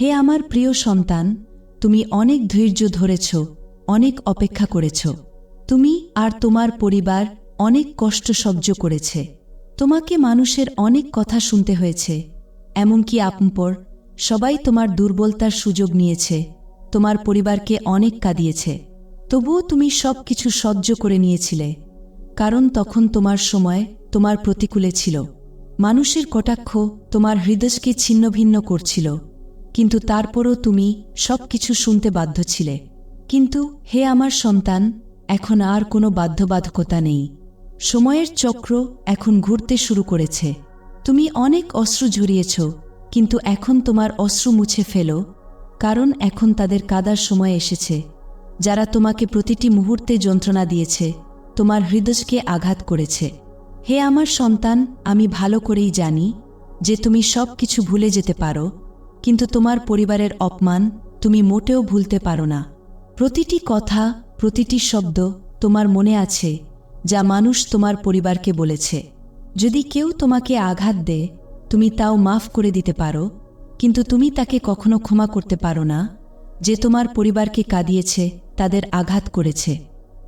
হে আমার প্রিয় সন্তান, তুমি অনেক ধৈর্য ধরেছ, অনেক অপেক্ষা করেছ। তুমি আর তোমার পরিবার অনেক কষ্ট সহ্য করেছে। তোমাকে মানুষের অনেক কথা শুনতে হয়েছে, এমনকি আপনপর সবাই তোমার দুর্বলতার সুযোগ নিয়েছে, তোমার পরিবারকে অনেক কাঁদিয়েছে। তবুও তুমি সব কিছু সহ্য করে নিয়েছিলে, কারণ তখন তোমার সময় তোমার প্রতিকূলে ছিল। মানুষের কটাক্ষ তোমার হৃদয়কে ছিন্নভিন্ন করছিল। কিন্তু তারপরও তুমি সব কিছু শুনতে বাধ্য ছিলে। কিন্তু হে আমার সন্তান, এখন আর কোনো বাধ্যবাধকতা নেই। সময়ের চক্র এখন ঘুরতে শুরু করেছে। তুমি অনেক অশ্রু ঝরিয়েছ, কিন্তু এখন তোমার অশ্রু মুছে ফেলো, কারণ এখন তাদের কাদার সময় এসেছে। যারা তোমাকে প্রতিটি মুহূর্তে যন্ত্রণা দিয়েছে, তোমার হৃদয়কে আঘাত করেছে। হে আমার সন্তান, আমি ভালো করেই জানি যে তুমি সব কিছু ভুলে যেতে পারো কিন্তু তোমার পরিবারের অপমান তুমি মোটেও ভুলতে পারো না। প্রতিটি কথা, প্রতিটি শব্দ তোমার মনে আছে, যা মানুষ তোমার পরিবারকে বলেছে। যদি কেউ তোমাকে আঘাত দেয়, তুমি তাও মাফ করে দিতে পারো, কিন্তু তুমি তাকে কখনো ক্ষমা করতে পারো না, যে তোমার পরিবারকে কাঁদিয়েছে, তাদের আঘাত করেছে।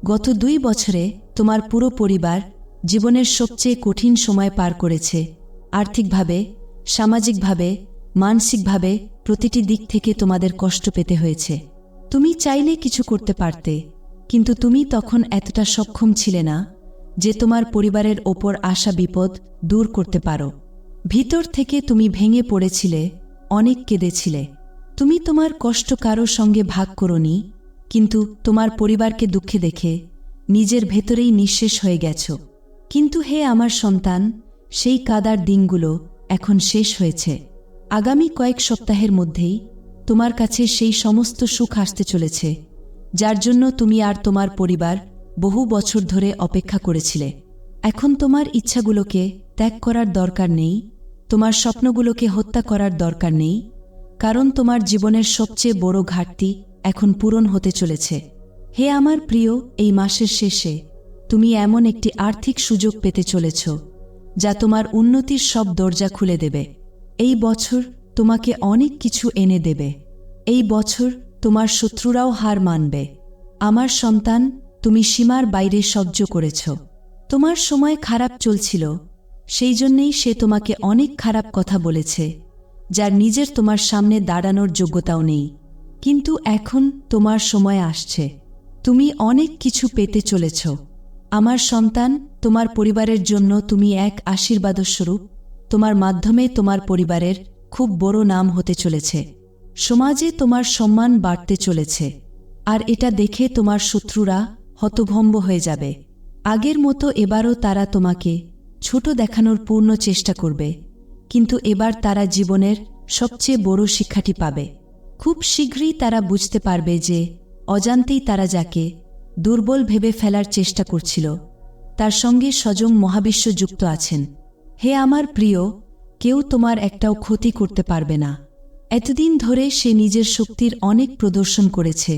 গত দুই বছরে তোমার পুরো পরিবার জীবনের সবচেয়ে কঠিন সময় পার করেছে, আর্থিকভাবে, সামাজিকভাবে মানসিকভাবে প্রতিটি দিক থেকে তোমাদের কষ্ট পেতে হয়েছে। তুমি চাইলে কিছু করতে পারতে, কিন্তু তুমি তখন এতটা সক্ষম ছিলে না যে তোমার পরিবারের ওপর আসা বিপদ দূর করতে পারো। ভিতর থেকে তুমি ভেঙে পড়েছিলে, অনেক কেঁদেছিলে। তুমি তোমার কষ্ট কারও সঙ্গে ভাগ করনি, কিন্তু তোমার পরিবারকে দুঃখে দেখে নিজের ভেতরেই নিঃশেষ হয়ে গেছ। কিন্তু হে আমার সন্তান, সেই কাদার দিনগুলো এখন শেষ হয়েছে। আগামী কয়েক সপ্তাহের মধ্যেই তোমার কাছে সেই সমস্ত সুখ আসতে চলেছে, যার জন্য তুমি আর তোমার পরিবার বহু বছর ধরে অপেক্ষা করেছিলে। এখন তোমার ইচ্ছাগুলোকে ত্যাগ করার দরকার নেই, তোমার স্বপ্নগুলোকে হত্যা করার দরকার নেই, কারণ তোমার জীবনের সবচেয়ে বড় ঘাটতি এখন পূরণ হতে চলেছে। হে আমার প্রিয়, এই মাসের শেষে তুমি এমন একটি আর্থিক সুযোগ পেতে চলেছ, যা তোমার উন্নতির সব দরজা খুলে দেবে। এই বছর তোমাকে অনেক কিছু এনে দেবে। এই বছর তোমার শত্রুরাও হার মানবে। আমার সন্তান, তুমি সীমার বাইরে সহ্য করেছ। তোমার সময় খারাপ চলছিল। সেই জন্যেই সে তোমাকে অনেক খারাপ কথা বলেছে, যার নিজের তোমার সামনে দাঁড়ানোর যোগ্যতাও নেই। কিন্তু এখন তোমার সময় আসছে। তুমি অনেক কিছু পেতে চলেছ। আমার সন্তান, তোমার পরিবারের জন্য তুমি এক আশীর্বাদস্বরূপ তোমার মাধ্যমে তোমার পরিবারের খুব বড় নাম হতে চলেছে। সমাজে তোমার সম্মান বাড়তে চলেছে। আর এটা দেখে তোমার শত্রুরা হতভম্ব হয়ে যাবে। আগের মতো এবারও তারা তোমাকে ছোট দেখানোর পূর্ণ চেষ্টা করবে। কিন্তু এবার তারা জীবনের সবচেয়ে বড় শিক্ষাটি পাবে। খুব শীঘ্রই তারা বুঝতে পারবে যে অজান্তেই তারা যাকে দুর্বল ভেবে ফেলার চেষ্টা করছিল, তার সঙ্গে সজং মহাবিশ্ব যুক্ত আছেন। হে আমার প্রিয়, কেউ তোমার একটাও ক্ষতি করতে পারবে না। এতদিন ধরে সে নিজের শক্তির অনেক প্রদর্শন করেছে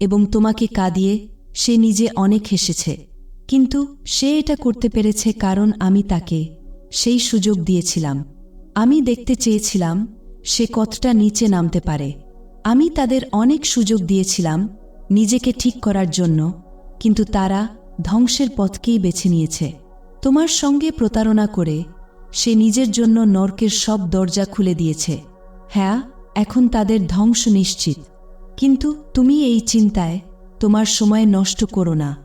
এবং তোমাকে কাঁদিয়ে সে নিজে অনেক হেসেছে। কিন্তু সে এটা করতে পেরেছে কারণ আমি তাকে সেই সুযোগ দিয়েছিলাম। আমি দেখতে চেয়েছিলাম সে কতটা নিচে নামতে পারে। আমি তাদের অনেক সুযোগ দিয়েছিলাম নিজেকে ঠিক করার জন্য, কিন্তু তারা ধ্বংসের পথকেই বেছে নিয়েছে। তোমার সঙ্গে প্রতারণা করে সে নিজের জন্য নরকের সব দরজা খুলে দিয়েছে। হ্যাঁ এখন তাদের ধ্বংস নিশ্চিত। কিন্তু তুমি এই চিন্তায় তোমার সময় নষ্ট করো না।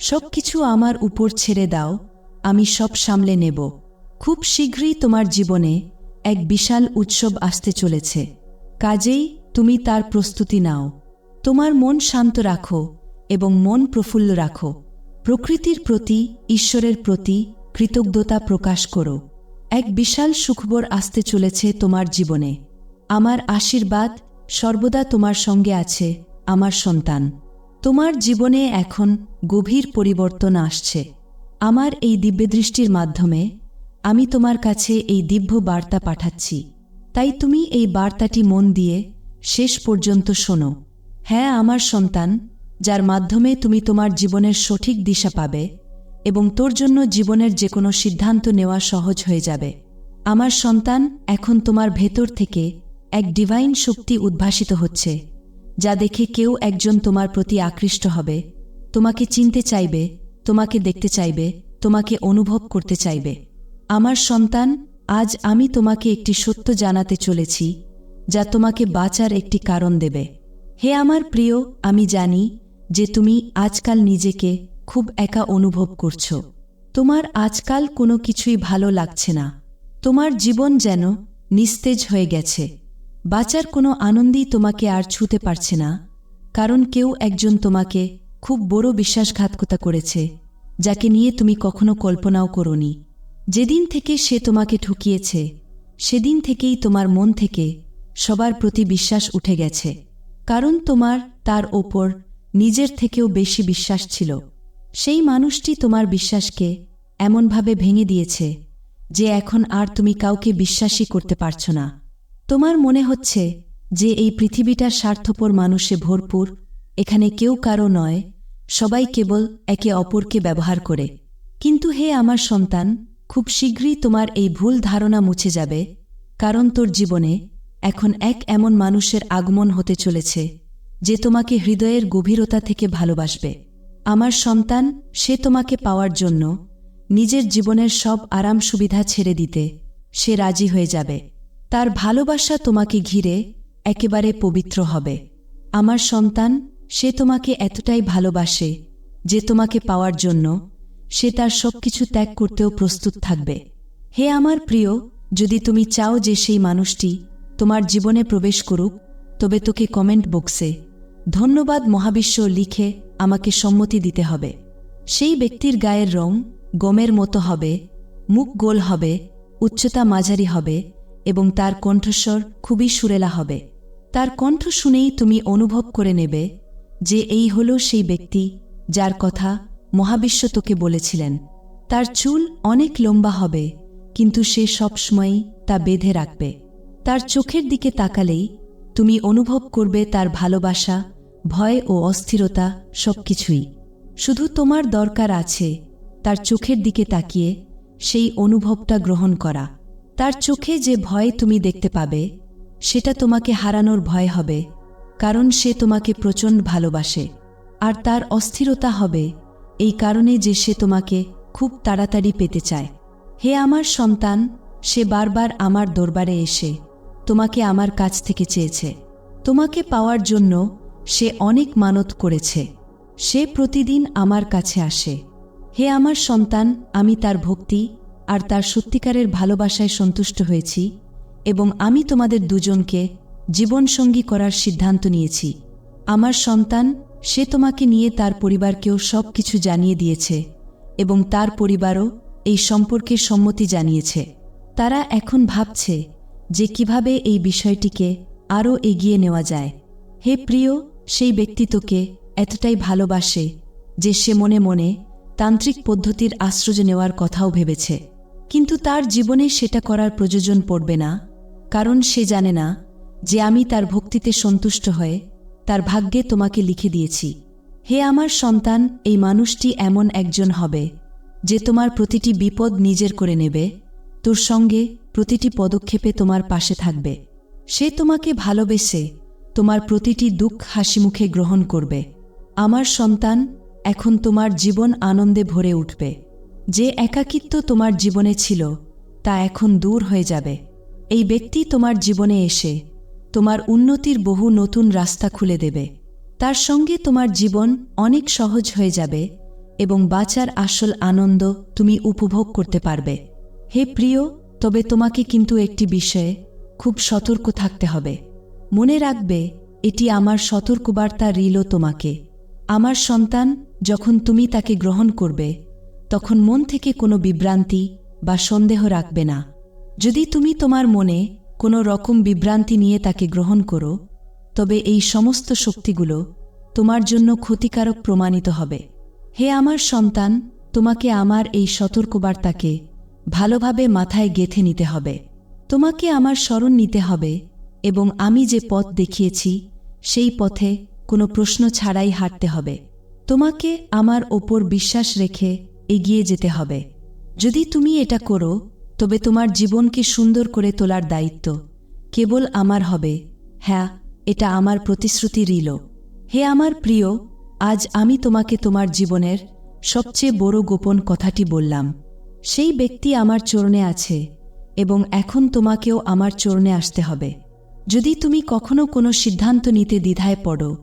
সব কিছু আমার উপর ছেড়ে দাও, আমি সব সামলে নেব। খুব শীঘ্রই তোমার জীবনে এক বিশাল উৎসব আসতে চলেছে। কাজেই তুমি তার প্রস্তুতি নাও। তোমার মন শান্ত রাখো এবং মন প্রফুল্ল রাখো। প্রকৃতির প্রতি, ঈশ্বরের প্রতি কৃতজ্ঞতা প্রকাশ করো। এক বিশাল সুখবর আসতে চলেছে তোমার জীবনে। আমার আশীর্বাদ সর্বদা তোমার সঙ্গে আছে, আমার সন্তান। তোমার জীবনে এখন গভীর পরিবর্তন আসছে। আমার এই দিব্যদৃষ্টির মাধ্যমে আমি তোমার কাছে এই দিব্য বার্তা পাঠাচ্ছি। তাই তুমি এই বার্তাটি মন দিয়ে শেষ পর্যন্ত শোনো। হ্যাঁ আমার সন্তান যার মাধ্যমে তুমি তোমার জীবনের সঠিক দিশা পাবে এবং তোর জন্য জীবনের যে কোনো সিদ্ধান্ত নেওয়া সহজ হয়ে যাবে। আমার সন্তান এখন তোমার ভেতর থেকে এক ডিভাইন শক্তি উদ্ভাসিত হচ্ছে, যা দেখে কেউ একজন তোমার প্রতি আকৃষ্ট হবে, তোমাকে চিনতে চাইবে, তোমাকে দেখতে চাইবে, তোমাকে অনুভব করতে চাইবে। আমার সন্তান, আজ আমি তোমাকে একটি সত্য জানাতে চলেছি, যা তোমাকে বাঁচার একটি কারণ দেবে। হে আমার প্রিয়, আমি জানি যে তুমি আজকাল নিজেকে খুব একা অনুভব করছ। তোমার আজকাল কোনো কিছুই ভালো লাগছে না। তোমার জীবন যেন নিস্তেজ হয়ে গেছে। বাঁচার কোনো আনন্দই তোমাকে আর ছুতে পারছে না। কারণ কেউ একজন তোমাকে খুব বড় বিশ্বাসঘাতকতা করেছে, যাকে নিয়ে তুমি কখনো কল্পনাও করনি। যেদিন থেকে সে তোমাকে ঠুকিয়েছে, সেদিন থেকেই তোমার মন থেকে সবার প্রতি বিশ্বাস উঠে গেছে। কারণ তোমার তার ওপর নিজের থেকেও বেশি বিশ্বাস ছিল। সেই মানুষটি তোমার বিশ্বাসকে এমনভাবে ভেঙে দিয়েছে যে এখন আর তুমি কাউকে বিশ্বাসই করতে পারছ না। তোমার মনে হচ্ছে যে এই পৃথিবীটার স্বার্থপর মানুষে ভরপুর, এখানে কেউ কারও নয়, সবাই কেবল একে অপরকে ব্যবহার করে। কিন্তু হে আমার সন্তান, খুব শীঘ্রই তোমার এই ভুল ধারণা মুছে যাবে, কারণ তোর জীবনে এখন এক এমন মানুষের আগমন হতে চলেছে। যে তোমাকে হৃদয়ের গভীরতা থেকে ভালোবাসবে। আমার সন্তান, সে তোমাকে পাওয়ার জন্য নিজের জীবনের সব আরাম সুবিধা ছেড়ে দিতে সে রাজি হয়ে যাবে। তার ভালোবাসা তোমাকে ঘিরে একেবারে পবিত্র হবে। আমার সন্তান, সে তোমাকে এতটাই ভালোবাসে যে তোমাকে পাওয়ার জন্য সে তার সবকিছু ত্যাগ করতেও প্রস্তুত থাকবে। হে আমার প্রিয়, যদি তুমি চাও যে সেই মানুষটি তোমার জীবনে প্রবেশ করুক, তবে তোকে কমেন্ট বক্সে ধন্যবাদ মহাবিশ্ব লিখে আমাকে সম্মতি দিতে হবে। সেই ব্যক্তির গায়ের রং গমের মতো হবে, মুখ গোল হবে, উচ্চতা মাঝারি হবে এবং তার কণ্ঠস্বর খুবই সুরেলা হবে। তার কণ্ঠ শুনেই তুমি অনুভব করে নেবে যে এই হল সেই ব্যক্তি যার কথা মহাবিশ্ব তোকে বলেছিলেন। তার চুল অনেক লম্বা হবে, কিন্তু সে সবসময়ই তা বেঁধে রাখবে। তার চোখের দিকে তাকালেই তুমি অনুভব করবে তার ভালোবাসা ভয় ও অস্থিরতা সবকিছুই। শুধু তোমার দরকার আছে তার চোখের দিকে তাকিয়ে সেই অনুভবটা গ্রহণ করা। তার চোখে যে ভয় তুমি দেখতে পাবে, সেটা তোমাকে হারানোর ভয় হবে, কারণ সে তোমাকে প্রচণ্ড ভালোবাসে। আর তার অস্থিরতা হবে এই কারণে যে সে তোমাকে খুব তাড়াতাড়ি পেতে চায়। হে আমার সন্তান, সে বারবার আমার দরবারে এসে তোমাকে আমার কাছ থেকে চেয়েছে। তোমাকে পাওয়ার জন্য সে অনেক মানত করেছে। সে প্রতিদিন আমার কাছে আসে। হে আমার সন্তান, আমি তার ভক্তি আর তার সত্যিকারের ভালোবাসায় সন্তুষ্ট হয়েছি এবং আমি তোমাদের দুজনকে জীবনসঙ্গী করার সিদ্ধান্ত নিয়েছি। আমার সন্তান, সে তোমাকে নিয়ে তার পরিবারকেও সব কিছু জানিয়ে দিয়েছে এবং তার পরিবারও এই সম্পর্কে সম্মতি জানিয়েছে। তারা এখন ভাবছে যে কীভাবে এই বিষয়টিকে আরও এগিয়ে নেওয়া যায়। হে প্রিয় সেই ব্যক্তি তোকে এতটাই ভালোবাসে যে সে মনে মনে তান্ত্রিক পদ্ধতির আশ্রয় নেওয়ার কথাও ভেবেছে। কিন্তু তার জীবনে সেটা করার প্রয়োজন পড়বে না, কারণ সে জানে না যে আমি তার ভক্তিতে সন্তুষ্ট হয়ে তার ভাগ্যে তোমাকে লিখে দিয়েছি। হে আমার সন্তান, এই মানুষটি এমন একজন হবে যে তোমার প্রতিটি বিপদ নিজের করে নেবে, তোর সঙ্গে প্রতিটি পদক্ষেপে তোমার পাশে থাকবে। সে তোমাকে ভালোবেসে তোমার প্রতিটি দুঃখ হাসিমুখে গ্রহণ করবে। আমার সন্তান, এখন তোমার জীবন আনন্দে ভরে উঠবে। যে একাকিত্ব তোমার জীবনে ছিল, তা এখন দূর হয়ে যাবে। এই ব্যক্তি তোমার জীবনে এসে, তোমার উন্নতির বহু নতুন রাস্তা খুলে দেবে। তার সঙ্গে তোমার জীবন অনেক সহজ হয়ে যাবে এবং বাঁচার আসল আনন্দ তুমি উপভোগ করতে পারবে। হে প্রিয়, তবে তোমাকে কিন্তু একটি বিষয়ে খুব সতর্ক থাকতে হবে। মনে রাখবে, এটি আমার সতর্কবার্তা রিল তোমাকে। আমার সন্তান যখন তুমি তাকে গ্রহণ করবে, তখন মন থেকে কোনো বিভ্রান্তি বা সন্দেহ রাখবে না। যদি তুমি তোমার মনে কোনো রকম বিভ্রান্তি নিয়ে তাকে গ্রহণ করো, তবে এই সমস্ত শক্তিগুলো তোমার জন্য ক্ষতিকারক প্রমাণিত হবে। হে আমার সন্তান, তোমাকে আমার এই সতর্কবার্তাকে ভালোভাবে মাথায় গেথে নিতে হবে। তোমাকে আমার স্মরণ নিতে হবে এবং আমি যে পথ দেখিয়েছি, সেই পথে কোনো প্রশ্ন ছাড়াই হাঁটতে হবে। তোমাকে আমার ওপর বিশ্বাস রেখে এগিয়ে যেতে হবে। যদি তুমি এটা করো, তবে তোমার জীবনকে সুন্দর করে তোলার দায়িত্ব। কেবল আমার হবে। হ্যাঁ এটা আমার প্রতিশ্রুতি রিল হে আমার প্রিয়, আজ আমি তোমাকে তোমার জীবনের সবচেয়ে বড় গোপন কথাটি বললাম। সেই ব্যক্তি আমার চরণে আছে এবং এখন তোমাকেও আমার চরণে আসতে হবে। যদি তুমি কখনো কোনো সিদ্ধান্ত নিতে দ্বিধায় পড়ো,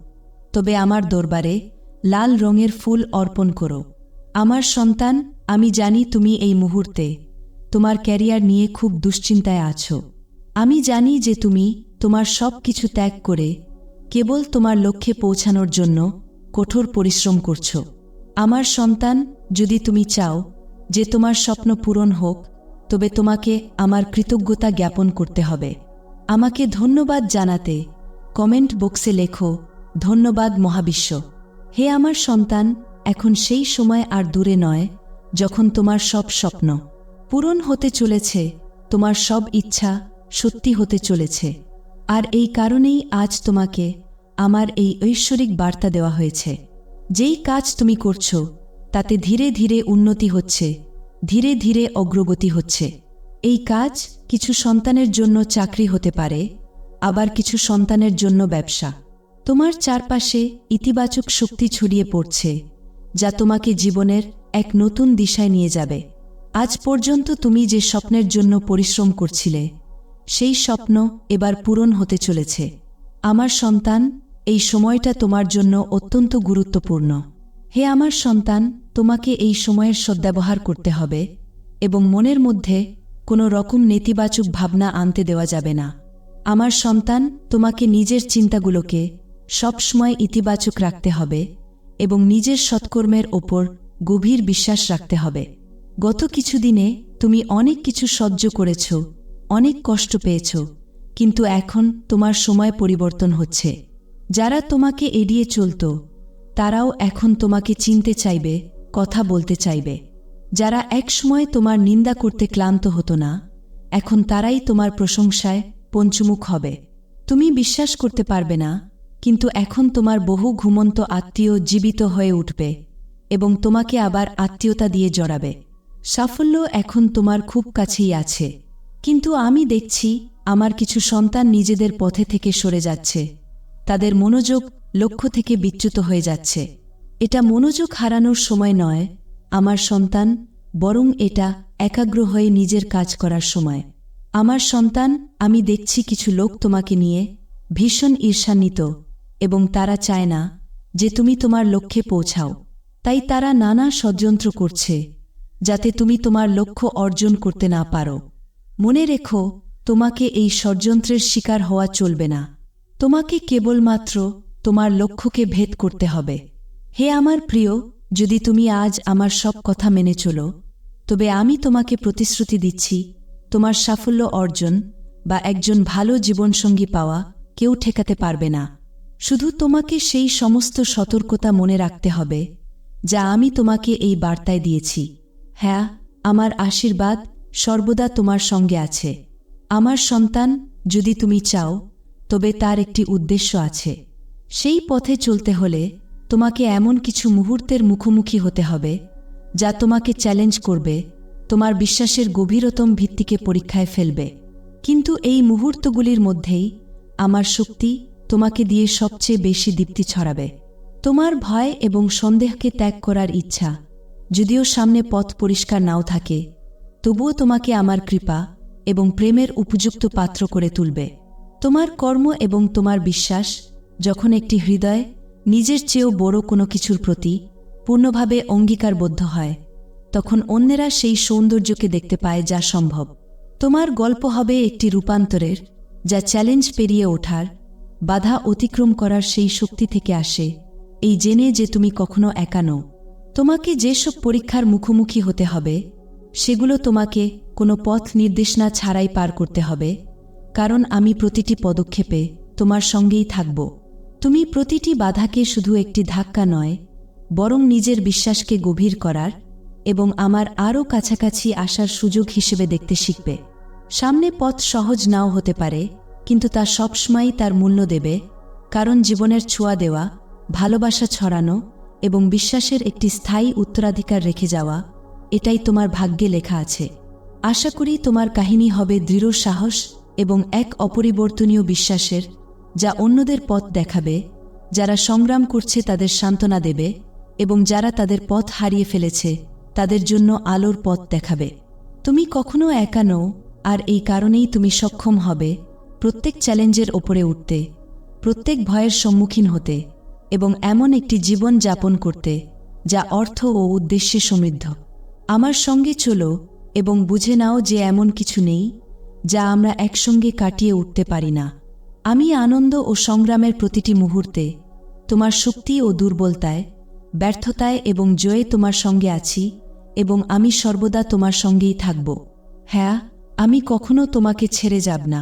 তবে আমার দরবারে লাল রঙের ফুল অর্পণ করো। আমার সন্তান, আমি জানি তুমি এই মুহূর্তে তোমার ক্যারিয়ার নিয়ে খুব দুশ্চিন্তায় আছো। আমি জানি যে তুমি তোমার সব কিছু ত্যাগ করে কেবল তোমার লক্ষ্যে পৌঁছানোর জন্য কঠোর পরিশ্রম করছ। আমার সন্তান, যদি তুমি চাও যে তোমার স্বপ্ন পূরণ হোক, তবে তোমাকে আমার কৃতজ্ঞতা জ্ঞাপন করতে হবে। আমাকে ধন্যবাদ জানাতে কমেন্ট বক্সে লেখো, ধন্যবাদ মহাবিশ্ব। হে আমার সন্তান, এখন সেই সময় আর দূরে নয় যখন তোমার সব স্বপ্ন পূরণ হতে চলেছে, তোমার সব ইচ্ছা সত্যি হতে চলেছে। আর এই কারণেই আজ তোমাকে আমার এই ঐশ্বরিক বার্তা দেওয়া হয়েছে। যেই কাজ তুমি করছ, তাতে ধীরে ধীরে উন্নতি হচ্ছে, ধীরে ধীরে অগ্রগতি হচ্ছে। এই কাজ কিছু সন্তানের জন্য চাকরি হতে পারে, আবার কিছু সন্তানের জন্য ব্যবসা। তোমার চারপাশে ইতিবাচক শক্তি ছড়িয়ে পড়ছে, যা তোমাকে জীবনের এক নতুন দিশায় নিয়ে যাবে। আজ পর্যন্ত তুমি যে স্বপ্নের জন্য পরিশ্রম করছিলে, সেই স্বপ্ন এবার পূরণ হতে চলেছে। আমার সন্তান, এই সময়টা তোমার জন্য অত্যন্ত গুরুত্বপূর্ণ। হে আমার সন্তান, তোমাকে এই সময়ের সদ্ব্যবহার করতে হবে এবং মনের মধ্যে কোনো রকম নেতিবাচক ভাবনা আনতে দেওয়া যাবে না। আমার সন্তান তোমাকে নিজের চিন্তাগুলোকে সবসময় ইতিবাচক রাখতে হবে এবং নিজের সৎকর্মের ওপর গভীর বিশ্বাস রাখতে হবে। গত কিছুদিনে তুমি অনেক কিছু সহ্য করেছ, অনেক কষ্ট পেয়েছ, কিন্তু এখন তোমার সময় পরিবর্তন হচ্ছে। যারা তোমাকে এড়িয়ে চলত, তারাও এখন তোমাকে চিনতে চাইবে, কথা বলতে চাইবে। যারা একসময় তোমার নিন্দা করতে ক্লান্ত হতো না, এখন তারাই তোমার প্রশংসায় পঞ্চমুখ হবে। তুমি বিশ্বাস করতে পারবে না, কিন্তু এখন তোমার বহু ঘুমন্ত আত্মীয় জীবিত হয়ে উঠবে এবং তোমাকে আবার আত্মীয়তা দিয়ে জড়াবে। সাফল্য এখন তোমার খুব কাছেই আছে, কিন্তু আমি দেখছি আমার কিছু সন্তান নিজেদের পথে থেকে সরে যাচ্ছে। তাদের মনোযোগ লক্ষ্য থেকে বিচ্যুত হয়ে যাচ্ছে। এটা মনোযোগ হারানোর সময় নয় আমার সন্তান, বরং এটা একাগ্র হয়ে নিজের কাজ করার সময়। আমার সন্তান, আমি দেখছি কিছু লোক তোমাকে নিয়ে ভীষণ ঈর্ষান্বিত এবং তারা চায় না যে তুমি তোমার লক্ষ্যে পৌঁছাও। তাই তারা নানা ষড়যন্ত্র করছে যাতে তুমি তোমার লক্ষ্য অর্জন করতে না পারো। মনে রেখো, তোমাকে এই ষড়যন্ত্রের শিকার হওয়া চলবে না। তোমাকে কেবলমাত্র তোমার লক্ষ্যকে ভেদ করতে হবে। হে আমার প্রিয় যদি তুমি আজ আমার সব কথা মেনে চলো, তবে আমি তোমাকে প্রতিশ্রুতি দিচ্ছি, তোমার সাফল্য অর্জন বা একজন ভালো জীবনসঙ্গী পাওয়া কেউ ঠেকাতে পারবে না। শুধু তোমাকে সেই সমস্ত সতর্কতা মনে রাখতে হবে, যা আমি তোমাকে এই বার্তায় দিয়েছি। হ্যাঁ আমার আশীর্বাদ সর্বদা তোমার সঙ্গে আছে। আমার সন্তান, যদি তুমি চাও, তবে তার একটি উদ্দেশ্য আছে। সেই পথে চলতে হলে তোমাকে এমন কিছু মুহূর্তের মুখোমুখি হতে হবে, যা তোমাকে চ্যালেঞ্জ করবে, তোমার বিশ্বাসের গভীরতম ভিত্তিকে পরীক্ষায় ফেলবে। কিন্তু এই মুহূর্তগুলির মধ্যেই আমার শক্তি তোমাকে দিয়ে সবচেয়ে বেশি দীপ্তি ছড়াবে। তোমার ভয় এবং সন্দেহকে ত্যাগ করার ইচ্ছা, যদিও সামনে পথ পরিষ্কার নাও থাকে, তবুও তোমাকে আমার কৃপা এবং প্রেমের উপযুক্ত পাত্র করে তুলবে। তোমার কর্ম এবং তোমার বিশ্বাস যখন একটি হৃদয় নিজের চেয়েও বড় কোনো কিছুর প্রতি পূর্ণভাবে অঙ্গীকারবদ্ধ হয়, তখন অন্যেরা সেই সৌন্দর্যকে দেখতে পায় যা সম্ভব। তোমার গল্প হবে একটি রূপান্তরের, যা চ্যালেঞ্জ পেরিয়ে ওঠার, বাধা অতিক্রম করার সেই শক্তি থেকে আসে, এই জেনে যে তুমি কখনো একা নও। তোমাকে যেসব পরীক্ষার মুখোমুখি হতে হবে, সেগুলো তোমাকে কোনো পথ নির্দেশনা ছাড়াই পার করতে হবে, কারণ আমি প্রতিটি পদক্ষেপে তোমার সঙ্গেই থাকব। তুমি প্রতিটি বাধাকে শুধু একটি ধাক্কা নয়, বরং নিজের বিশ্বাসকে গভীর করার এবং আমার আরও কাছাকাছি আসার সুযোগ হিসেবে দেখতে শিখবে। সামনে পথ সহজ নাও হতে পারে, কিন্তু তা সবসময়ই তার মূল্য দেবে, কারণ জীবনের ছোঁয়া দেওয়া, ভালোবাসা ছড়ানো এবং বিশ্বাসের একটি স্থায়ী উত্তরাধিকার রেখে যাওয়া, এটাই তোমার ভাগ্যে লেখা আছে। আশা করি তোমার কাহিনী হবে দৃঢ় সাহস এবং এক অপরিবর্তনীয় বিশ্বাসের যা অন্যদের পথ দেখাবে, যারা সংগ্রাম করছে তাদের সান্ত্বনা দেবে এবং যারা তাদের পথ হারিয়ে ফেলেছে তাদের জন্য আলোর পথ দেখাবে। তুমি কখনো একা নও, আর এই কারণেই তুমি সক্ষম হবে প্রত্যেক চ্যালেঞ্জের ওপরে উঠতে, প্রত্যেক ভয়ের সম্মুখীন হতে এবং এমন একটি জীবন যাপন করতে, যা অর্থ ও উদ্দেশ্যে সমৃদ্ধ। আমার সঙ্গে চলো এবং বুঝে নাও যে এমন কিছু নেই, যা আমরা একসঙ্গে কাটিয়ে উঠতে পারি না। আমি আনন্দ ও সংগ্রামের প্রতিটি মুহূর্তে তোমার শক্তি ও দুর্বলতায়, ব্যর্থতায় এবং জয়ে তোমার সঙ্গে আছি এবং আমি সর্বদা তোমার সঙ্গেই থাকব। হ্যাঁ আমি কখনো তোমাকে ছেড়ে যাব না।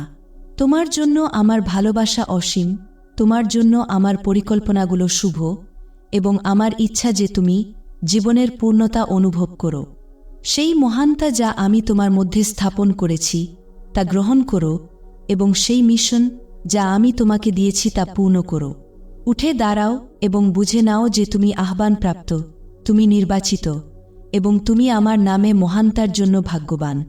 তোমার জন্য আমার ভালোবাসা অসীম, তোমার জন্য আমার পরিকল্পনাগুলো শুভ এবং আমার ইচ্ছা যে তুমি জীবনের পূর্ণতা অনুভব করো। সেই মহানতা যা আমি তোমার মধ্যে স্থাপন করেছি, তা গ্রহণ করো এবং সেই মিশন যা আমি তোমাকে দিয়েছি তা পূর্ণ করো। উঠে দাঁড়াও এবং বুঝে নাও যে তুমি আহ্বানপ্রাপ্ত, তুমি নির্বাচিত এবং তুমি আমার নামে মহান্তার জন্য ভাগ্যবান।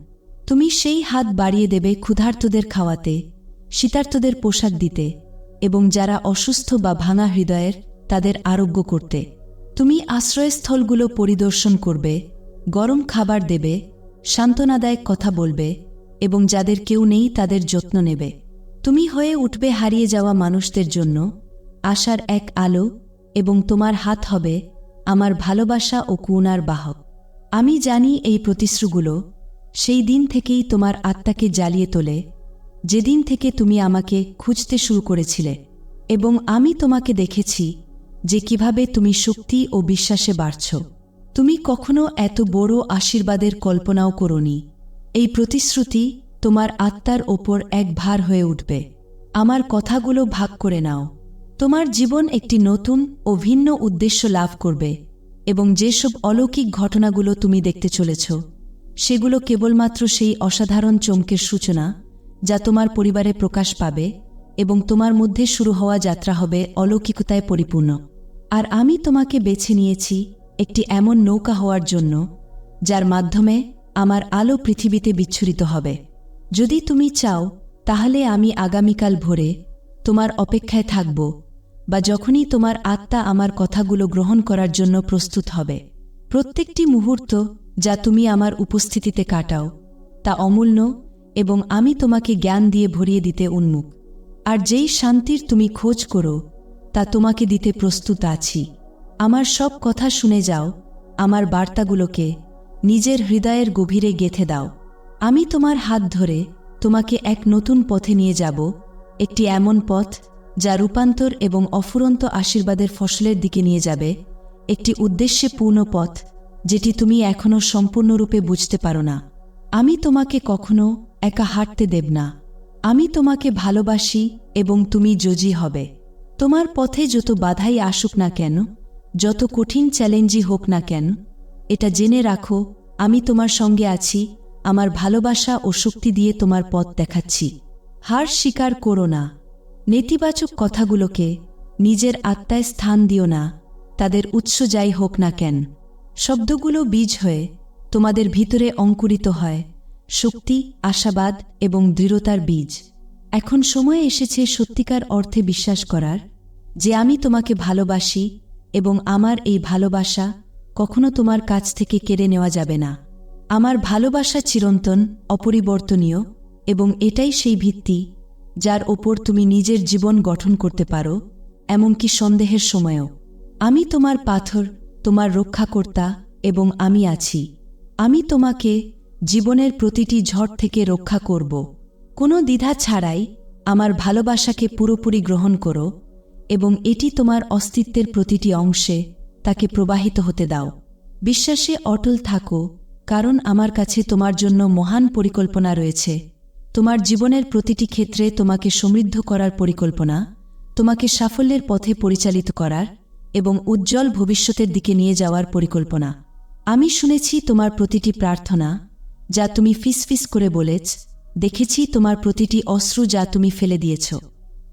তুমি সেই হাত বাড়িয়ে দেবে ক্ষুধার্তদের খাওয়াতে, শীতার্তদের পোশাক দিতে এবং যারা অসুস্থ বা ভাঙা হৃদয়ের, তাদের আরোগ্য করতে। তুমি আশ্রয়স্থলগুলো পরিদর্শন করবে, গরম খাবার দেবে, সান্ত্বনাদায়ক কথা বলবে এবং যাদের কেউ নেই তাদের যত্ন নেবে। তুমি হয়ে উঠবে হারিয়ে যাওয়া মানুষদের জন্য, আশার এক আলো, এবং তোমার হাত হবে আমার ভালোবাসা ও কুনার বাহক। আমি জানি এই প্রতিশ্রুগুলো, সেই দিন থেকেই তোমার আত্মাকে জ্বালিয়ে তোলে, যেদিন থেকে তুমি আমাকে খুঁজতে শুরু করেছিলে, এবং আমি তোমাকে দেখেছি যে কীভাবে তুমি শক্তি ও বিশ্বাসে বাড়ছ। তুমি কখনো এত বড় আশীর্বাদের কল্পনাও করনি। এই প্রতিশ্রুতি তোমার আত্মার ওপর এক ভার হয়ে উঠবে। আমার কথাগুলো ভাগ করে নাও। তোমার জীবন একটি নতুন ও ভিন্ন উদ্দেশ্য লাভ করবে এবং যেসব অলৌকিক ঘটনাগুলো তুমি দেখতে চলেছ, সেগুলো কেবলমাত্র সেই অসাধারণ চমকের সূচনা যা তোমার পরিবারে প্রকাশ পাবে এবং তোমার মধ্যে শুরু হওয়া যাত্রা হবে অলৌকিকতায় পরিপূর্ণ। আর আমি তোমাকে বেছে নিয়েছি একটি এমন নৌকা হওয়ার জন্য, যার মাধ্যমে আমার আলো পৃথিবীতে বিচ্ছুরিত হবে। যদি তুমি চাও, তাহলে আমি আগামীকাল ভোরে তোমার অপেক্ষায় থাকব বা যখনই তোমার আত্মা আমার কথাগুলো গ্রহণ করার জন্য প্রস্তুত হবে। প্রত্যেকটি মুহূর্ত যা তুমি আমার উপস্থিতিতে কাটাও, তা অমূল্য এবং আমি তোমাকে জ্ঞান দিয়ে ভরিয়ে দিতে উন্মুখ। আর যেই শান্তির তুমি খোঁজ করো, তা তোমাকে দিতে প্রস্তুত আছি। আমার সব কথা শুনে যাও, আমার বার্তাগুলোকে নিজের হৃদয়ের গভীরে গেথে দাও। আমি তোমার হাত ধরে তোমাকে এক নতুন পথে নিয়ে যাব, একটি এমন পথ যা রূপান্তর এবং অফুরন্ত আশীর্বাদের ফসলের দিকে নিয়ে যাবে, একটি উদ্দেশ্যে পূর্ণ পথ যেটি তুমি এখনও সম্পূর্ণরূপে বুঝতে পারো না। আমি তোমাকে কখনো একা হাঁটতে দেব না। আমি তোমাকে ভালোবাসি এবং তুমি জজি হবে। তোমার পথে যত বাধাই আসুক না কেন, যত কঠিন চ্যালেঞ্জই হোক না কেন, এটা জেনে রাখো, আমি তোমার সঙ্গে আছি আমার ভালোবাসা ও শক্তি দিয়ে তোমার পথ দেখাচ্ছি। হার স্বীকার করো না। নেতিবাচক কথাগুলোকে নিজের আত্মায় স্থান দিও না। তাদের উৎস যাই হোক না কেন। শব্দগুলো বীজ হয়ে তোমাদের ভিতরে অঙ্কুরিত হয়। শক্তি, আশাবাদ এবং দৃঢ়তার বীজ। এখন সময় এসেছে সত্যিকার অর্থে বিশ্বাস করার, যে আমি তোমাকে ভালোবাসি এবং আমার এই ভালোবাসা কখনো তোমার কাছ থেকে কেড়ে নেওয়া যাবে না। আমার ভালোবাসা চিরন্তন, অপরিবর্তনীয়, এবং এটাই সেই ভিত্তি যার ওপর তুমি নিজের জীবন গঠন করতে পারো, এমনকি সন্দেহের সময়ও। আমি তোমার পাথর, তোমার রক্ষাকর্তা, এবং আমি আছি। আমি তোমাকে জীবনের প্রতিটি ঝড় থেকে রক্ষা করব। কোনো দ্বিধা ছাড়াই আমার ভালোবাসাকে পুরোপুরি গ্রহণ করো, এবং এটি তোমার অস্তিত্বের প্রতিটি অংশে তাকে প্রবাহিত হতে দাও। বিশ্বাসে অটল থাকো কারণ আমার কাছে তোমার জন্য মহান পরিকল্পনা রয়েছে। তোমার জীবনের প্রতিটি ক্ষেত্রে তোমাকে সমৃদ্ধ করার পরিকল্পনা, তোমাকে সাফল্যের পথে পরিচালিত করার এবং উজ্জ্বল ভবিষ্যতের দিকে নিয়ে যাওয়ার পরিকল্পনা। আমি শুনেছি তোমার প্রতিটি প্রার্থনা যা তুমি ফিসফিস করে বলেছ, দেখেছি তোমার প্রতিটি অশ্রু যা তুমি ফেলে দিয়েছ।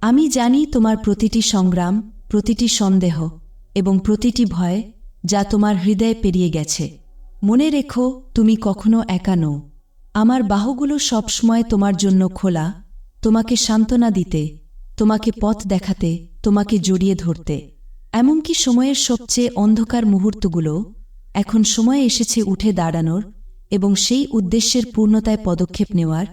আমি জানি তোমার প্রতিটি সংগ্রাম, প্রতিটি সন্দেহ এবং প্রতিটি ভয় যা তোমার হৃদয়ে পেরিয়ে গেছে। মনে রেখো, তুমি কখনো একা নও। আমার বাহুগুলো সবসময় তোমার জন্য খোলা, তোমাকে সান্ত্বনা দিতে, তোমাকে পথ দেখাতে, তোমাকে জড়িয়ে ধরতে। এমনকি সময়ের সবচেয়ে অন্ধকার মুহূর্তগুলো এখন সময় এসেছে উঠে দাঁড়ানোর এবং সেই উদ্দেশ্যের পূর্ণতায় পদক্ষেপ নেওয়ার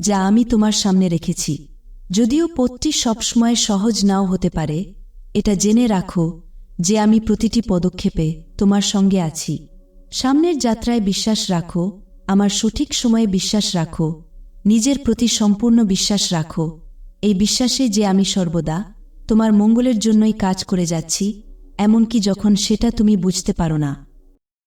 যা আমি তোমার সামনে রেখেছি। যদিও পথটি সবসময় সহজ নাও হতে পারে, এটা জেনে রাখো যে আমি প্রতিটি পদক্ষেপে তোমার সঙ্গে আছি। সামনের যাত্রায় বিশ্বাস রাখো, আমার সঠিক সময়ে বিশ্বাস রাখো, নিজের প্রতি সম্পূর্ণ বিশ্বাস রাখো। এই বিশ্বাসে যে আমি সর্বদা, তোমার মঙ্গলের জন্যই কাজ করে যাচ্ছি, এমনকি যখন সেটা তুমি বুঝতে পারো না।